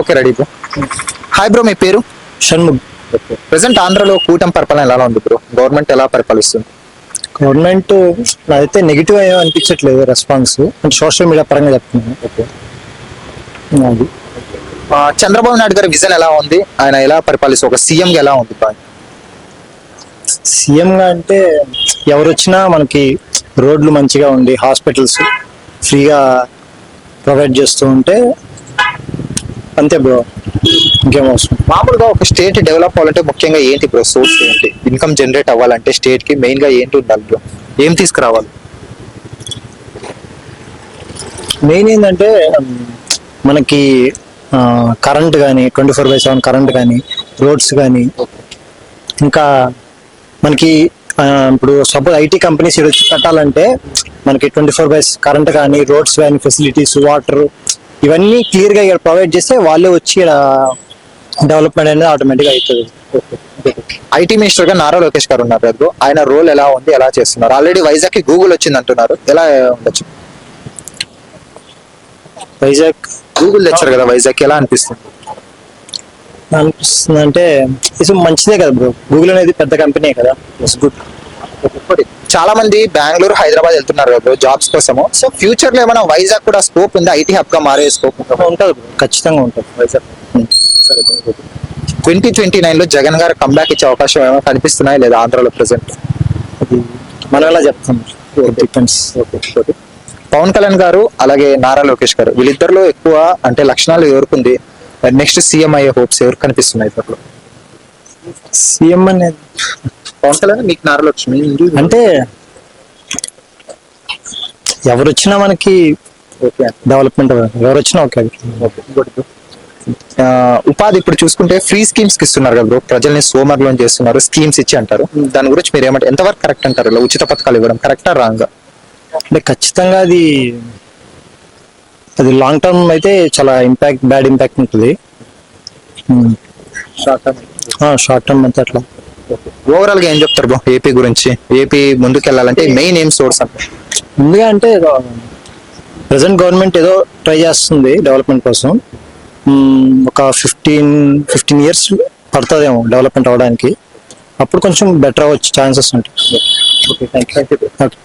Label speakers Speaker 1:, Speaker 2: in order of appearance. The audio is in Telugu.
Speaker 1: Okay ready bro. Hi bro మీ పేరు?
Speaker 2: షణ్ముగ్
Speaker 1: ప్రెసెంట్ ఆంధ్రలో కూటమి పరిపాలన ఎలా ఉంది బ్రో? గవర్నమెంట్ ఎలా పరిపాలిస్తుంది?
Speaker 2: గవర్నమెంట్ నాదైతే నెగిటివ్ ఏమీ అనిపించట్లేదు రెస్పాన్స్. అంటే సోషల్ మీడియా పరంగా చెప్తున్నాను అది
Speaker 1: ఆ, చంద్రబాబు నాయుడు గారి విజన్ ఎలా ఉంది? ఆయన ఎలా పరిపాలిస్తుంది ఒక సీఎం గా ఎలా ఉంది బాయ్?
Speaker 2: సీఎం గా అంటే ఎవరు వచ్చినా మనకి రోడ్లు మంచిగా ఉండి హాస్పిటల్స్ ఫ్రీగా ప్రొవైడ్ చేస్తూ ఉంటే అంతే బ్రో. ఇంకేం అవసరం.
Speaker 1: మామూలుగా ఒక స్టేట్ డెవలప్ అవ్వాలంటే ముఖ్యంగా ఏంటి బ్రో? సోర్స్ ఏంటి? ఇన్కమ్ జనరేట్ అవ్వాలంటే స్టేట్కి మెయిన్గా ఏంటి ఉండాలి బ్రో? ఏం తీసుకురావాలి?
Speaker 2: మెయిన్ ఏంటంటే మనకి కరెంట్ కానీ twenty four by seven current కానీ రోడ్స్ కానీ ఇంకా మనకి ఇప్పుడు సపోజ్ ఐటీ కంపెనీస్ ఇక్కడ కట్టాలంటే మనకి ట్వంటీ ఫోర్ బై కరెంట్ కానీ రోడ్స్ కానీ ఫెసిలిటీస్ వాటర్ ఇవన్నీ క్లియర్గా ఇక్కడ ప్రొవైడ్ చేస్తే వాళ్ళే వచ్చి ఇక్కడ డెవలప్మెంట్ అనేది ఆటోమేటిక్గా అవుతుంది.
Speaker 1: ఐటీ మినిస్టర్గా నారా లోకేష్ గారు ఉన్నారు కదా. ఆయన రోల్ ఎలా ఉంది ఎలా చేస్తున్నారు? ఆల్రెడీ వైజాగ్కి గూగుల్ వచ్చింది అంటున్నారు. ఎలా ఉండొచ్చు?
Speaker 2: వైజాగ్
Speaker 1: గూగుల్ తెచ్చారు కదా వైజాగ్ ఎలా అనిపిస్తుంది?
Speaker 2: అనిపిస్తుంది అంటే మంచిదే కదా బ్రో. గూగుల్ అనేది పెద్ద కంపెనీ కదా. ఇట్స్ గుడ్
Speaker 1: చాలా మంది బెంగళూరు హైదరాబాద్ వెళ్తున్నారు కదా జాబ్స్ కోసము. సో ఫ్యూచర్లో ఏమైనా వైజాగ్ కూడా స్కోప్ ఉంది? ఐటీ హబ్గా మారే స్కోప్
Speaker 2: ఉంటుంది బ్రో ఖచ్చితంగా ఉంటుంది. వైజాగ్.
Speaker 1: ట్వంటీ ట్వంటీ నైన్లో జగన్ గారు కంబ్యాక్ ఇచ్చే అవకాశం ఏమైనా కనిపిస్తున్నాయి లేదా ఆంధ్రాలో ప్రెసెంట్
Speaker 2: అది మనం ఎలా చెప్తాం? డిపెండ్స్
Speaker 1: పవన్ కళ్యాణ్ గారు అలాగే నారా లోకేష్ గారు వీళ్ళిద్దరిలో ఎక్కువ అంటే లక్షణాలు ఎవరికి నెక్స్ట్ సీఎం అయ్యే హోప్స్ ఎవరు కనిపిస్తున్నాయి ఇప్పట్లో?
Speaker 2: సీఎం అనేది
Speaker 1: పవన్ కళ్యాణ్ మీకు నారా లక్ష్మి
Speaker 2: అంటే ఎవరు వచ్చినా మనకి డెవలప్మెంట్ ఎవరు వచ్చినా ఓకే
Speaker 1: ఉపాధి ఇప్పుడు చూసుకుంటే ఫ్రీ స్కీమ్స్కి ఇస్తున్నారు కదా. ప్రజల్ని సోమర్లో చేస్తున్నారు స్కీమ్స్ ఇచ్చి అంటారు. దాని గురించి మీరు ఏమంటారు ఎంతవరకు కరెక్ట్ అంటారు ఇలా ఉచిత పథకాలు ఇవ్వడం? కరెక్టా రాంగ్?
Speaker 2: అంటే ఖచ్చితంగా అది అది లాంగ్ టర్మ్ అయితే చాలా ఇంపాక్ట్ బ్యాడ్ ఇంపాక్ట్ ఉంటుంది. షార్ట్ టర్మ్ అయితే అట్లా.
Speaker 1: ఓవరాల్గా ఏం చెప్తారు బ్రో ఏపీ గురించి. ఏపీ ముందుకు వెళ్ళాలంటే మెయిన్ ఏం సోర్స్ అంటే.
Speaker 2: ముందుగా అంటే ప్రజెంట్ గవర్నమెంట్ ఏదో ట్రై చేస్తుంది డెవలప్మెంట్ కోసం. మ్మ్, ఒక ఫిఫ్టీన్ ఫిఫ్టీన్ ఇయర్స్ పడుతుందేమో డెవలప్మెంట్ అవ్వడానికి అప్పుడు కొంచెం బెటర్ అవ్వచ్చు ఛాన్సెస్ ఉంటాయి.
Speaker 1: Okay thank you
Speaker 2: okay